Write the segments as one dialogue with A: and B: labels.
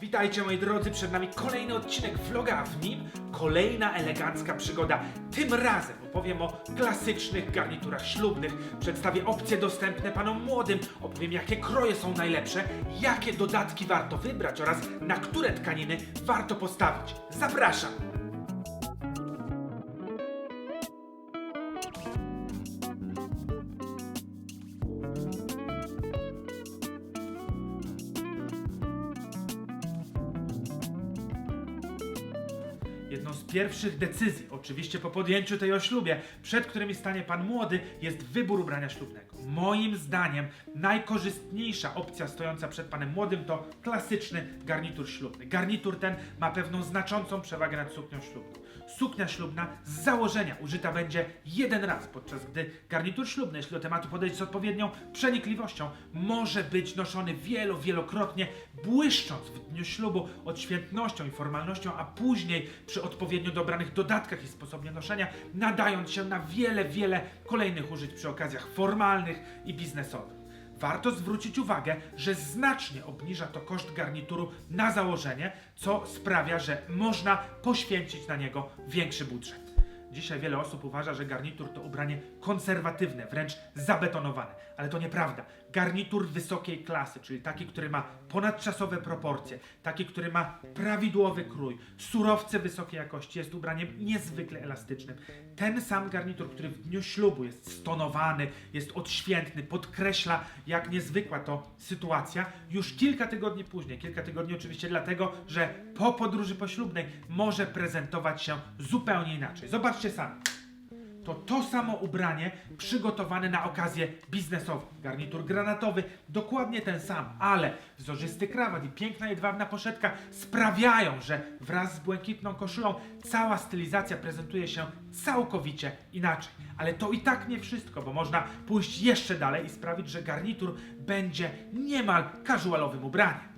A: Witajcie moi drodzy, przed nami kolejny odcinek vloga, a w nim kolejna elegancka przygoda. Tym razem opowiem o klasycznych garniturach ślubnych, przedstawię opcje dostępne panom młodym, opowiem jakie kroje są najlepsze, jakie dodatki warto wybrać oraz na które tkaniny warto postawić. Zapraszam! Z pierwszych decyzji, oczywiście po podjęciu tej o ślubie, przed którymi stanie pan młody, jest wybór ubrania ślubnego. Moim zdaniem najkorzystniejsza opcja stojąca przed panem młodym to klasyczny garnitur ślubny. Garnitur ten ma pewną znaczącą przewagę nad suknią ślubną. Suknia ślubna z założenia użyta będzie jeden raz, podczas gdy garnitur ślubny, jeśli do tematu podejść z odpowiednią przenikliwością, może być noszony wielo, wielokrotnie, błyszcząc w dniu ślubu odświętnością i formalnością, a później przy odpowiednio dobranych dodatkach i sposobie noszenia, nadając się na wiele, wiele kolejnych użyć przy okazjach formalnych i biznesowych. Warto zwrócić uwagę, że znacznie obniża to koszt garnituru na założenie, co sprawia, że można poświęcić na niego większy budżet. Dzisiaj wiele osób uważa, że garnitur to ubranie konserwatywne, wręcz zabetonowane, ale to nieprawda. Garnitur wysokiej klasy, czyli taki, który ma ponadczasowe proporcje, taki, który ma prawidłowy krój, surowce wysokiej jakości, jest ubraniem niezwykle elastycznym. Ten sam garnitur, który w dniu ślubu jest stonowany, jest odświętny, podkreśla, jak niezwykła to sytuacja, już kilka tygodni później, kilka tygodni oczywiście dlatego, że po podróży poślubnej może prezentować się zupełnie inaczej. Zobaczcie sami to to samo ubranie przygotowane na okazję biznesową. Garnitur granatowy, dokładnie ten sam, ale wzorzysty krawat i piękna jedwabna poszetka sprawiają, że wraz z błękitną koszulą cała stylizacja prezentuje się całkowicie inaczej. Ale to i tak nie wszystko, bo można pójść jeszcze dalej i sprawić, że garnitur będzie niemal casualowym ubraniem.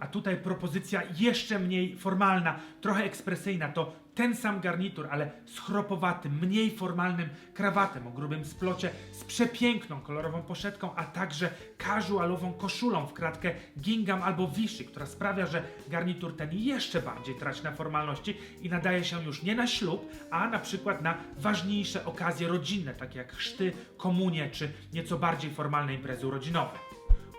A: A tutaj propozycja jeszcze mniej formalna, trochę ekspresyjna. To ten sam garnitur, ale z chropowatym, mniej formalnym krawatem o grubym splocie, z przepiękną kolorową poszetką, a także casualową koszulą w kratkę gingham albo vichy, która sprawia, że garnitur ten jeszcze bardziej traci na formalności i nadaje się już nie na ślub, a na przykład na ważniejsze okazje rodzinne, takie jak chrzty, komunie czy nieco bardziej formalne imprezy urodzinowe.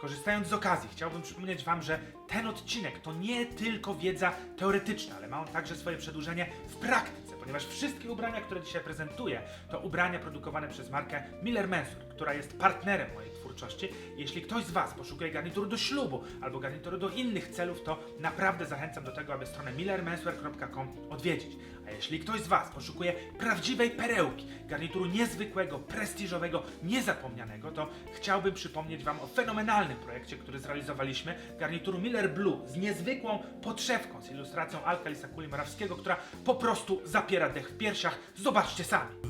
A: Korzystając z okazji, chciałbym przypomnieć Wam, że ten odcinek to nie tylko wiedza teoretyczna, ale ma on także swoje przedłużenie w praktyce, ponieważ wszystkie ubrania, które dzisiaj prezentuję, to ubrania produkowane przez markę Miller Menswear, która jest partnerem mojej twórczości. Jeśli ktoś z Was poszukuje garnituru do ślubu albo garnituru do innych celów, to naprawdę zachęcam do tego, aby stronę millermenswear.com odwiedzić. A jeśli ktoś z Was poszukuje prawdziwej perełki, garnituru niezwykłego, prestiżowego, niezapomnianego, to chciałbym przypomnieć Wam o fenomenalnym projekcie, który zrealizowaliśmy, garnituru Miller Blue z niezwykłą podszewką, z ilustracją Alkalisa Kuli Morawskiego, która po prostu zapiera dech w piersiach. Zobaczcie sami.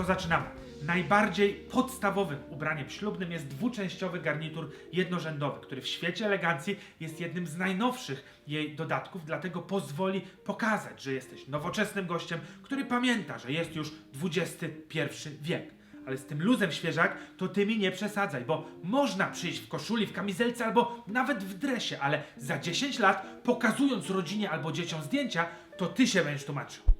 A: To zaczynamy. Najbardziej podstawowym ubraniem ślubnym jest dwuczęściowy garnitur jednorzędowy, który w świecie elegancji jest jednym z najnowszych jej dodatków, dlatego pozwoli pokazać, że jesteś nowoczesnym gościem, który pamięta, że jest już XXI wiek. Ale z tym luzem świeżak to ty mi nie przesadzaj, bo można przyjść w koszuli, w kamizelce albo nawet w dresie, ale za 10 lat, pokazując rodzinie albo dzieciom zdjęcia, to ty się będziesz tłumaczył.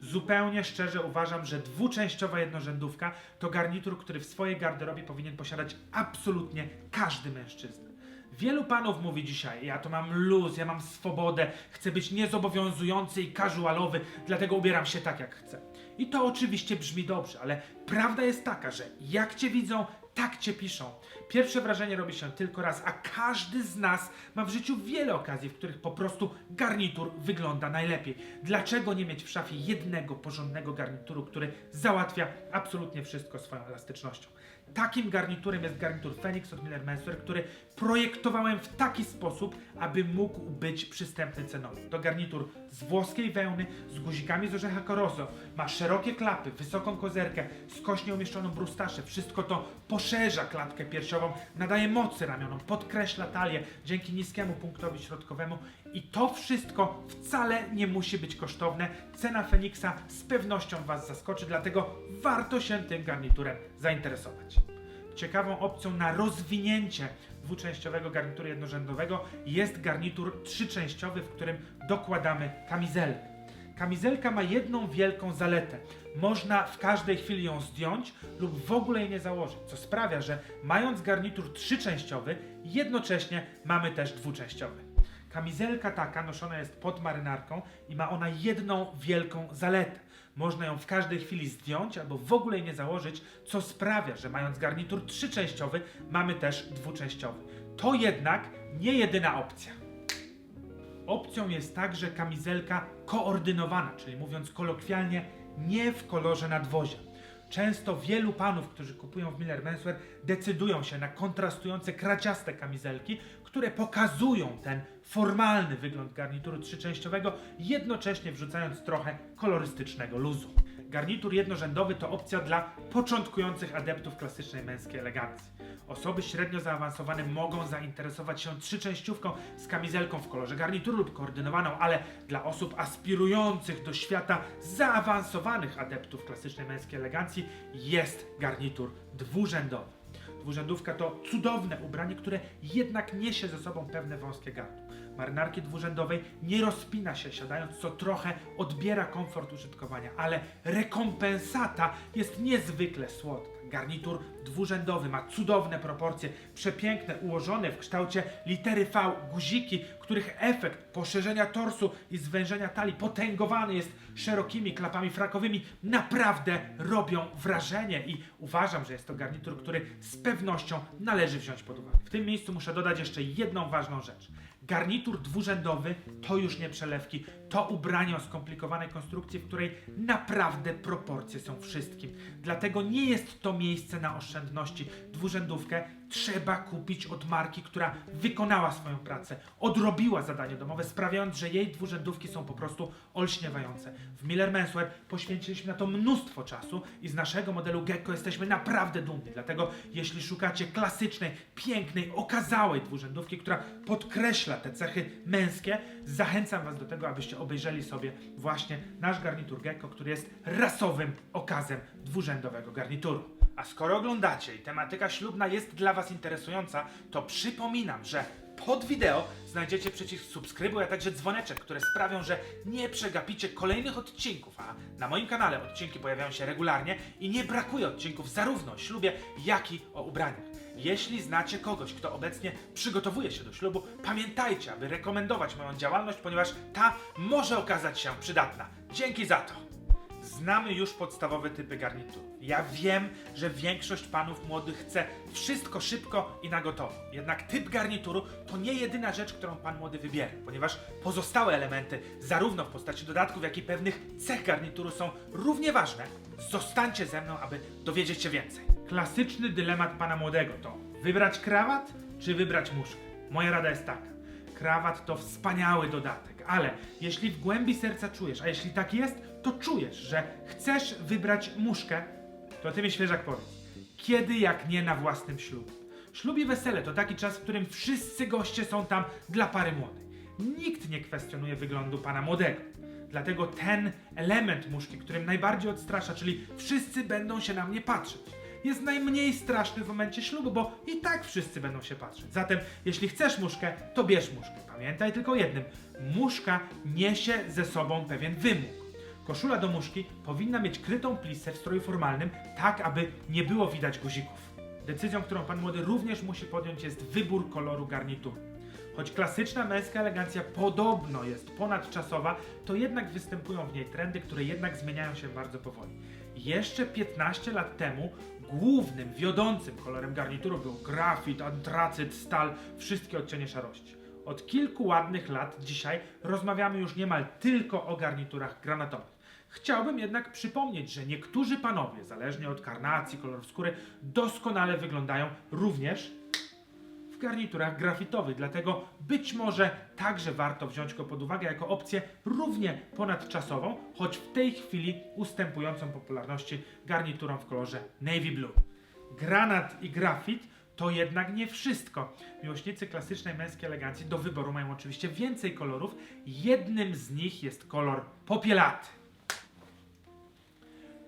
A: Zupełnie szczerze uważam, że dwuczęściowa jednorzędówka to garnitur, który w swojej garderobie powinien posiadać absolutnie każdy mężczyzna. Wielu panów mówi dzisiaj, ja to mam luz, ja mam swobodę, chcę być niezobowiązujący i casualowy, dlatego ubieram się tak jak chcę. I to oczywiście brzmi dobrze, ale prawda jest taka, że jak cię widzą, tak cię piszą. Pierwsze wrażenie robi się tylko raz, a każdy z nas ma w życiu wiele okazji, w których po prostu garnitur wygląda najlepiej. Dlaczego nie mieć w szafie jednego porządnego garnituru, który załatwia absolutnie wszystko swoją elastycznością? Takim garniturem jest garnitur Phoenix od Miller Menswear, który projektowałem w taki sposób, aby mógł być przystępny cenowo. To garnitur z włoskiej wełny, z guzikami z orzecha Corozo, ma szerokie klapy, wysoką kozerkę, skośnie umieszczoną brustaszę. Wszystko to poszerza klatkę piersiową, nadaje mocy ramionom, podkreśla talię dzięki niskiemu punktowi środkowemu i to wszystko wcale nie musi być kosztowne. Cena Feniksa z pewnością Was zaskoczy, dlatego warto się tym garniturem zainteresować. Ciekawą opcją na rozwinięcie dwuczęściowego garnituru jednorzędowego jest garnitur trzyczęściowy, w którym dokładamy kamizelkę. Kamizelka ma jedną wielką zaletę. Można w każdej chwili ją zdjąć lub w ogóle jej nie założyć, co sprawia, że mając garnitur trzyczęściowy, jednocześnie mamy też dwuczęściowy. Kamizelka taka noszona jest pod marynarką i ma ona jedną wielką zaletę. Można ją w każdej chwili zdjąć albo w ogóle jej nie założyć, co sprawia, że mając garnitur trzyczęściowy, mamy też dwuczęściowy. To jednak nie jedyna opcja. Opcją jest także kamizelka koordynowana, czyli mówiąc kolokwialnie, nie w kolorze nadwozia. Często wielu panów, którzy kupują w Miller Menswear, decydują się na kontrastujące kraciaste kamizelki, które pokazują ten formalny wygląd garnituru trzyczęściowego, jednocześnie wrzucając trochę kolorystycznego luzu. Garnitur jednorzędowy to opcja dla początkujących adeptów klasycznej męskiej elegancji. Osoby średnio zaawansowane mogą zainteresować się trzyczęściówką z kamizelką w kolorze garnituru lub koordynowaną, ale dla osób aspirujących do świata zaawansowanych adeptów klasycznej męskiej elegancji jest garnitur dwurzędowy. Dwurzędówka to cudowne ubranie, które jednak niesie ze sobą pewne wąskie gardło. Marynarki dwurzędowej nie rozpina się siadając, co trochę odbiera komfort użytkowania, ale rekompensata jest niezwykle słodka. Garnitur dwurzędowy ma cudowne proporcje, przepiękne, ułożone w kształcie litery V guziki, których efekt poszerzenia torsu i zwężenia talii potęgowany jest szerokimi klapami frakowymi, naprawdę robią wrażenie i uważam, że jest to garnitur, który z pewnością należy wziąć pod uwagę. W tym miejscu muszę dodać jeszcze jedną ważną rzecz. Garnitur dwurzędowy to już nie przelewki, to ubranie o skomplikowanej konstrukcji, w której naprawdę proporcje są wszystkim. Dlatego nie jest to miejsce na oszczędności. Dwurzędówkę trzeba kupić od marki, która wykonała swoją pracę, odrobiła zadanie domowe, sprawiając, że jej dwurzędówki są po prostu olśniewające. W Miller Menswear poświęciliśmy na to mnóstwo czasu i z naszego modelu Gecko jesteśmy naprawdę dumni. Dlatego jeśli szukacie klasycznej, pięknej, okazałej dwurzędówki, która podkreśla te cechy męskie, zachęcam Was do tego, abyście obejrzeli sobie właśnie nasz garnitur Gecko, który jest rasowym okazem dwurzędowego garnituru. A skoro oglądacie i tematyka ślubna jest dla Was interesująca, to przypominam, że pod wideo znajdziecie przycisk subskrybuj, a także dzwoneczek, które sprawią, że nie przegapicie kolejnych odcinków, a na moim kanale odcinki pojawiają się regularnie i nie brakuje odcinków zarówno o ślubie, jak i o ubraniach. Jeśli znacie kogoś, kto obecnie przygotowuje się do ślubu, pamiętajcie, aby rekomendować moją działalność, ponieważ ta może okazać się przydatna. Dzięki za to! Znamy już podstawowe typy garnitur. Ja wiem, że większość panów młodych chce wszystko szybko i na gotowo. Jednak typ garnituru to nie jedyna rzecz, którą pan młody wybiera, ponieważ pozostałe elementy, zarówno w postaci dodatków, jak i pewnych cech garnituru są równie ważne. Zostańcie ze mną, aby dowiedzieć się więcej. Klasyczny dylemat pana młodego to wybrać krawat czy wybrać muszkę. Moja rada jest taka. Krawat to wspaniały dodatek, ale jeśli w głębi serca czujesz, a jeśli tak jest, to czujesz, że chcesz wybrać muszkę, to ty mi świeżak powiedz. Kiedy jak nie na własnym ślubie? Ślub i wesele to taki czas, w którym wszyscy goście są tam dla pary młodej. Nikt nie kwestionuje wyglądu pana młodego. Dlatego ten element muszki, którym najbardziej odstrasza, czyli wszyscy będą się na mnie patrzeć, jest najmniej straszny w momencie ślubu, bo i tak wszyscy będą się patrzeć. Zatem, jeśli chcesz muszkę, to bierz muszkę. Pamiętaj tylko jednym: muszka niesie ze sobą pewien wymóg. Koszula do muszki powinna mieć krytą plisę w stroju formalnym, tak aby nie było widać guzików. Decyzją, którą pan młody również musi podjąć, jest wybór koloru garnituru. Choć klasyczna męska elegancja podobno jest ponadczasowa, to jednak występują w niej trendy, które jednak zmieniają się bardzo powoli. Jeszcze 15 lat temu głównym, wiodącym kolorem garnituru był grafit, antracyt, stal, wszystkie odcienie szarości. Od kilku ładnych lat dzisiaj rozmawiamy już niemal tylko o garniturach granatowych. Chciałbym jednak przypomnieć, że niektórzy panowie, zależnie od karnacji, kolorów skóry, doskonale wyglądają również w garniturach grafitowych, dlatego być może także warto wziąć go pod uwagę jako opcję równie ponadczasową, choć w tej chwili ustępującą popularności garniturom w kolorze navy blue. Granat i grafit to jednak nie wszystko. Miłośnicy klasycznej męskiej elegancji do wyboru mają oczywiście więcej kolorów. Jednym z nich jest kolor popielaty.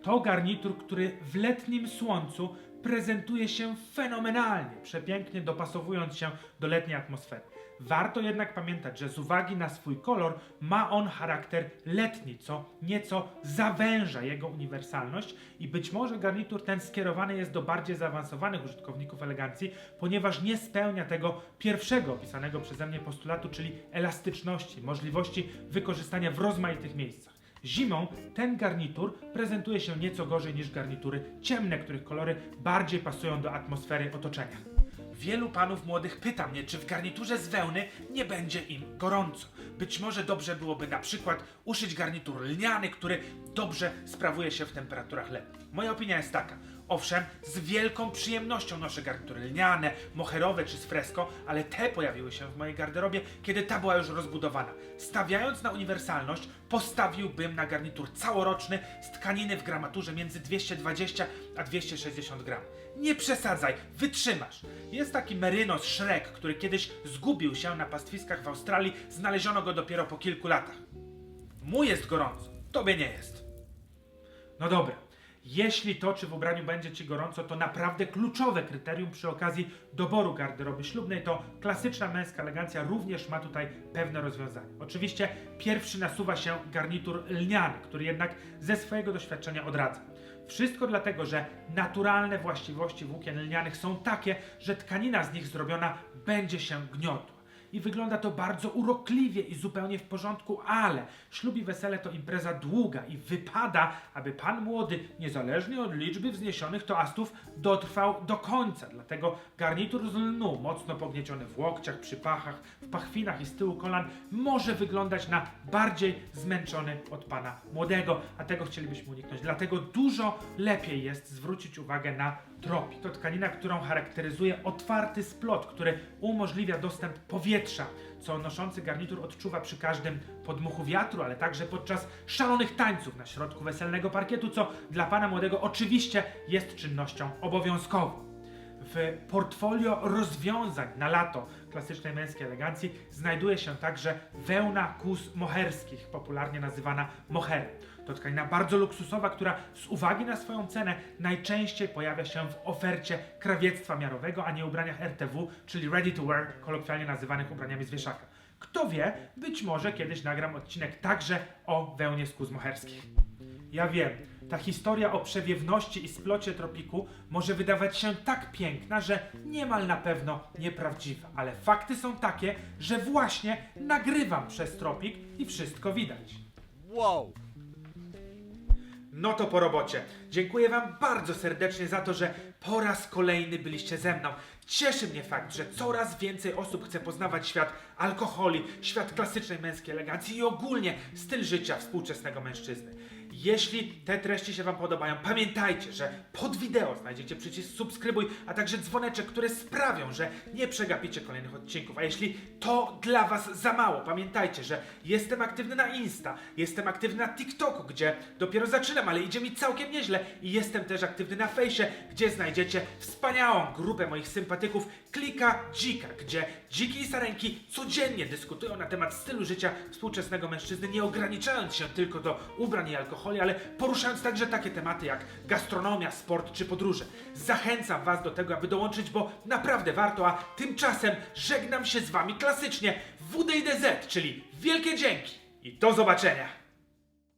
A: To garnitur, który w letnim słońcu prezentuje się fenomenalnie, przepięknie dopasowując się do letniej atmosfery. Warto jednak pamiętać, że z uwagi na swój kolor ma on charakter letni, co nieco zawęża jego uniwersalność i być może garnitur ten skierowany jest do bardziej zaawansowanych użytkowników elegancji, ponieważ nie spełnia tego pierwszego opisanego przeze mnie postulatu, czyli elastyczności, możliwości wykorzystania w rozmaitych miejscach. Zimą ten garnitur prezentuje się nieco gorzej niż garnitury ciemne, których kolory bardziej pasują do atmosfery otoczenia. Wielu panów młodych pyta mnie, czy w garniturze z wełny nie będzie im gorąco. Być może dobrze byłoby na przykład uszyć garnitur lniany, który dobrze sprawuje się w temperaturach letnich. Moja opinia jest taka. Owszem, z wielką przyjemnością noszę garnitury lniane, moherowe czy z fresco, ale te pojawiły się w mojej garderobie, kiedy ta była już rozbudowana. Stawiając na uniwersalność, postawiłbym na garnitur całoroczny z tkaniny w gramaturze między 220 a 260 gram. Nie przesadzaj, wytrzymasz. Jest taki merynos Shrek, który kiedyś zgubił się na pastwiskach w Australii, znaleziono go dopiero po kilku latach. Mu jest gorąco, tobie nie jest. No dobra. Jeśli to, czy w ubraniu będzie Ci gorąco, to naprawdę kluczowe kryterium przy okazji doboru garderoby ślubnej, to klasyczna męska elegancja również ma tutaj pewne rozwiązanie. Oczywiście pierwszy nasuwa się garnitur lniany, który jednak ze swojego doświadczenia odradza. Wszystko dlatego, że naturalne właściwości włókien lnianych są takie, że tkanina z nich zrobiona będzie się gniotła i wygląda to bardzo urokliwie i zupełnie w porządku, ale ślub i wesele to impreza długa i wypada, aby pan młody, niezależnie od liczby wzniesionych toastów, dotrwał do końca. Dlatego garnitur z lnu, mocno pognieciony w łokciach, przy pachach, w pachwinach i z tyłu kolan, może wyglądać na bardziej zmęczony od pana młodego, a tego chcielibyśmy uniknąć. Dlatego dużo lepiej jest zwrócić uwagę na tropi. To tkanina, którą charakteryzuje otwarty splot, który umożliwia dostęp powietrza, co noszący garnitur odczuwa przy każdym podmuchu wiatru, ale także podczas szalonych tańców na środku weselnego parkietu, co dla pana młodego oczywiście jest czynnością obowiązkową. W portfolio rozwiązań na lato klasycznej męskiej elegancji znajduje się także wełna kus moherskich, popularnie nazywana moherem. To tkanina bardzo luksusowa, która z uwagi na swoją cenę najczęściej pojawia się w ofercie krawiectwa miarowego, a nie ubraniach RTV, czyli ready to wear, kolokwialnie nazywanych ubraniami z wieszaka. Kto wie, być może kiedyś nagram odcinek także o wełnie z kus moherskich. Ja wiem, ta historia o przewiewności i splocie tropiku może wydawać się tak piękna, że niemal na pewno nieprawdziwa, ale fakty są takie, że właśnie nagrywam przez tropik i wszystko widać.
B: Wow!
A: No to po robocie. Dziękuję Wam bardzo serdecznie za to, że po raz kolejny byliście ze mną. Cieszy mnie fakt, że coraz więcej osób chce poznawać świat alkoholi, świat klasycznej męskiej elegancji i ogólnie styl życia współczesnego mężczyzny. Jeśli te treści się Wam podobają, pamiętajcie, że pod wideo znajdziecie przycisk subskrybuj, a także dzwoneczek, które sprawią, że nie przegapicie kolejnych odcinków. A jeśli to dla Was za mało, pamiętajcie, że jestem aktywny na Insta, jestem aktywny na TikToku, gdzie dopiero zaczynam, ale idzie mi całkiem nieźle i jestem też aktywny na fejsie, gdzie znajdziecie wspaniałą grupę moich sympatyków Klika Dzika, gdzie dziki i sarenki codziennie dyskutują na temat stylu życia współczesnego mężczyzny, nie ograniczając się tylko do ubrań i alkoholi, ale poruszając także takie tematy jak gastronomia, sport czy podróże. Zachęcam Was do tego, aby dołączyć, bo naprawdę warto, a tymczasem żegnam się z Wami klasycznie w WDZ, czyli wielkie dzięki i do zobaczenia!